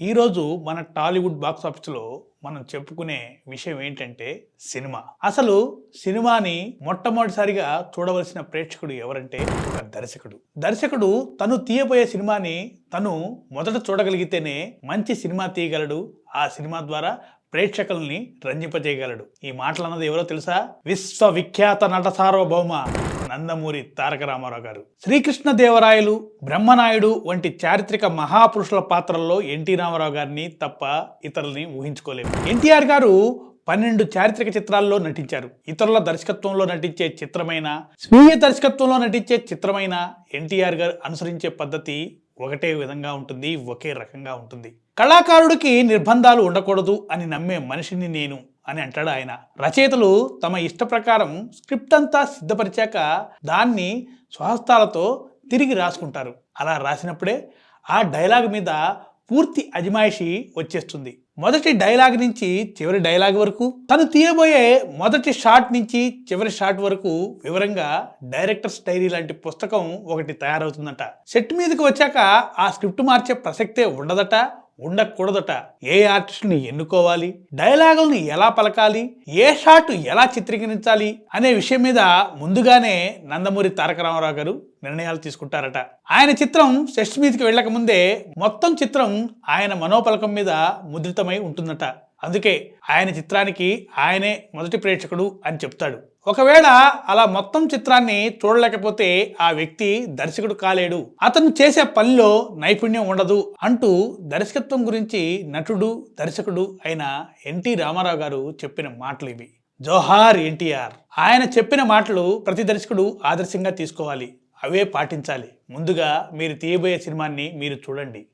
ఈరోజు మన టాలీవుడ్ బాక్స్ ఆఫీస్లో మనం చెప్పుకునే విషయం ఏంటంటే సినిమా. అసలు సినిమాని మొట్టమొదటిసారిగా చూడవలసిన ప్రేక్షకుడు ఎవరంటే ఒక దర్శకుడు. దర్శకుడు తను తీయబోయే సినిమాని తను మొదట చూడగలిగితేనే మంచి సినిమా తీయగలడు. ఆ సినిమా ద్వారా ప్రేక్షకుల్ని రంజింపజేయగలడు. ఈ మాటలు అన్నది ఎవరో తెలుసా? విశ్వవిఖ్యాత నట సార్వభౌమ నందమూరి తారక రామారావు గారు. శ్రీకృష్ణ దేవరాయలు బ్రహ్మనాయుడు వంటి చారిత్రక మహాపురుషుల పాత్రల్లో ఎన్టీ రామారావు గారిని తప్ప ఇతరుల్ని ఊహించుకోలేము. ఎన్టీఆర్ గారు పన్నెండు చారిత్రక చిత్రాల్లో నటించారు. ఇతరుల దర్శకత్వంలో నటించే చిత్రమైన స్వీయ దర్శకత్వంలో నటించే చిత్రమైన ఎన్టీఆర్ గారు అనుసరించే పద్ధతి ఒకటే విధంగా ఉంటుంది ఒకే రకంగా ఉంటుంది. కళాకారుడికి నిర్బంధాలు ఉండకూడదు అని నమ్మే మనిషిని నేను అని అంటాడు ఆయన. రచయితలు తమ ఇష్ట ప్రకారం స్క్రిప్ట్ అంతా సిద్ధపరిచాక దాన్ని స్వహస్తాలతో తిరిగి రాసుకుంటారు. అలా రాసినప్పుడే ఆ డైలాగ్ మీద పూర్తి అజమాయిషి వచ్చేస్తుంది. మొదటి డైలాగ్ నుంచి చివరి డైలాగ్ వరకు తను తీయబోయే మొదటి షాట్ నుంచి చివరి షాట్ వరకు వివరంగా డైరెక్టర్స్ డైరీ లాంటి పుస్తకం ఒకటి తయారవుతుందట. సెట్ మీదకి వచ్చాక ఆ స్క్రిప్ట్ మార్చే ప్రసక్తే ఉండదట. ఉండకూడదట. ఏ ఆర్టిస్ట్ని ఎన్నుకోవాలి? డైలాగుల్ని ఎలా పలకాలి? ఏ షాట్ ఎలా చిత్రీకరించాలి? అనే విషయం మీద ముందుగానే నందమూరి తారక రామారావు గారు నిర్ణయాలు తీసుకుంటారట. ఆయన చిత్రం సెట్స్ మీదకి వెళ్ళక ముందే మొత్తం చిత్రం ఆయన మనోపలకం మీద ముద్రితమై ఉంటుందట. అందుకే ఆయన చిత్రానికి ఆయనే మొదటి ప్రేక్షకుడు అని చెప్తాడు. ఒకవేళ అలా మొత్తం చిత్రాన్ని చూడలేకపోతే ఆ వ్యక్తి దర్శకుడు కాలేడు. అతను చేసే పనిలో నైపుణ్యం ఉండదు అంటూ దర్శకత్వం గురించి నటుడు దర్శకుడు అయిన ఎన్టీ రామారావు గారు చెప్పిన మాటలు ఇవి. జోహార్ ఎన్టీఆర్. ఆయన చెప్పిన మాటలు ప్రతి దర్శకుడు ఆదర్శంగా తీసుకోవాలి. అవే పాటించాలి. ముందుగా మీరు తీయబోయే సినిమాని మీరు చూడండి.